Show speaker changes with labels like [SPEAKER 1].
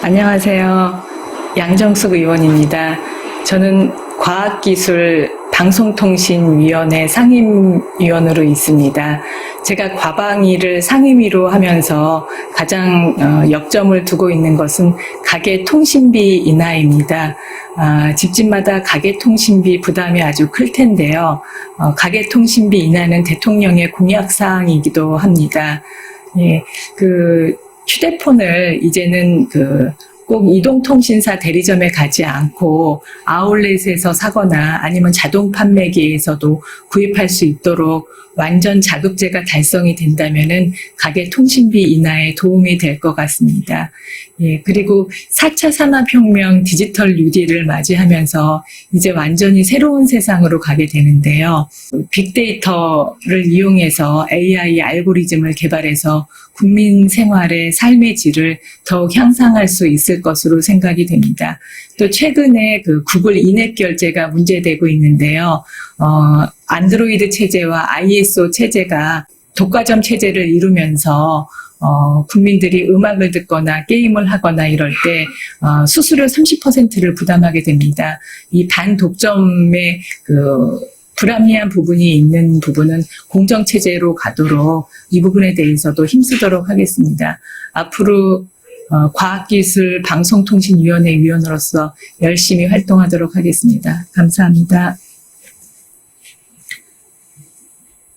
[SPEAKER 1] 안녕하세요. 양정숙 의원입니다. 저는 과학기술 방송통신위원회 상임위원으로 있습니다. 제가 과방위를 상임위로 하면서 가장 어, 역점을 두고 있는 것은 가계 통신비 인하입니다. 아, 집집마다 가계 통신비 부담이 아주 클 텐데요. 어, 가계 통신비 인하는 대통령의 공약 사항이기도 합니다. 예, 그 휴대폰을 이제는 그 꼭 이동통신사 대리점에 가지 않고 아울렛에서 사거나 아니면 자동 판매기에서도 구입할 수 있도록 완전 자급제가 달성이 된다면은 가계 통신비 인하에 도움이 될 것 같습니다. 예, 그리고 4차 산업혁명 디지털 뉴딜을 맞이하면서 이제 완전히 새로운 세상으로 가게 되는데요. 빅데이터를 이용해서 AI 알고리즘을 개발해서 국민 생활의 삶의 질을 더욱 향상할 수 것으로 생각이 됩니다. 또 최근에 그 구글 인앱 결제가 문제되고 있는데요. 어, 안드로이드 체제와 ISO 체제가 독과점 체제를 이루면서 어, 국민들이 음악을 듣거나 게임을 하거나 이럴 때 어, 수수료 30%를 부담하게 됩니다. 이 반독점의 그 불합리한 부분이 있는 부분은 공정체제로 가도록 이 부분에 대해서도 힘쓰도록 하겠습니다. 앞으로 어, 과학기술 방송통신위원회 위원으로서 열심히 활동하도록 하겠습니다. 감사합니다.